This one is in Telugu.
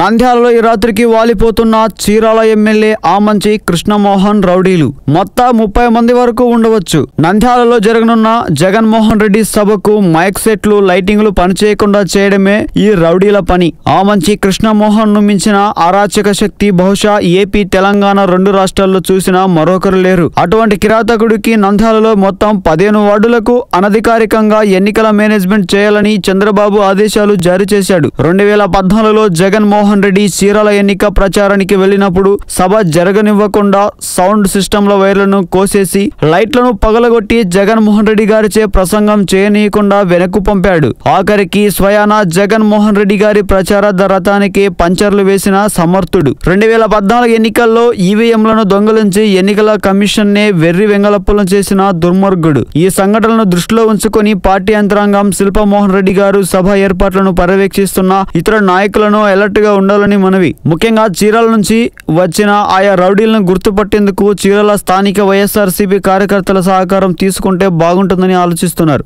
నంద్యాలలో ఈ రాత్రికి వాలిపోతున్న చీరాల ఎమ్మెల్యే ఆమంచి కృష్ణమోహన్ రౌడీలు. మొత్తం ముప్పై మంది వరకు ఉండవచ్చు. నంద్యాలలో జరగనున్న జగన్మోహన్ రెడ్డి సభకు మైక్ సెట్లు లైటింగ్లు పనిచేయకుండా చేయడమే ఈ రౌడీల పని. ఆమంచి కృష్ణమోహన్ను మించిన అరాచక శక్తి బహుశా ఏపీ తెలంగాణ రెండు రాష్ట్రాల్లో చూసిన మరొకరు లేరు. అటువంటి కిరాతకుడికి నంద్యాలలో మొత్తం పదిహేను వార్డులకు అనధికారికంగా ఎన్నికల మేనేజ్మెంట్ చేయాలని చంద్రబాబు ఆదేశాలు జారీ చేశాడు. రెండు వేల పద్నాలుగులో జగన్మోహన్ రెడ్డి చీరాల ఎన్నిక ప్రచారానికి వెళ్ళినప్పుడు సభ జరగనివ్వకుండా సౌండ్ సిస్టంల వైర్లను కోసేసి లైట్లను పగలగొట్టి జగన్మోహన్ రెడ్డి గారిచే ప్రసంగం చేయనీయకుండా వెనక్కు పంపాడు. ఆఖరికి స్వయాన జగన్మోహన్ రెడ్డి గారి ప్రచార రథానికి పంచర్లు వేసిన సమర్థుడు. రెండు వేల పద్నాలుగు ఎన్నికల్లో ఈవీఎంలను దొంగలించి ఎన్నికల కమిషన్ నే వెర్రి వెంగళప్పలం చేసిన దుర్మార్గుడు. ఈ సంఘటనను దృష్టిలో ఉంచుకొని పార్టీ యంత్రాంగం శిల్పమోహన్ రెడ్డి గారు సభ ఏర్పాట్లను పర్యవేక్షిస్తున్న ఇతర నాయకులను అలర్ట్ గా ఉండాలని మనవి. ముఖ్యంగా చీరాల నుంచి వచ్చిన ఆయా రౌడీలను గుర్తుపట్టేందుకు చీరాల స్థానిక వైఎస్ఆర్సీపీ కార్యకర్తల సహకారం తీసుకుంటే బాగుంటుందని ఆలోచిస్తున్నారు.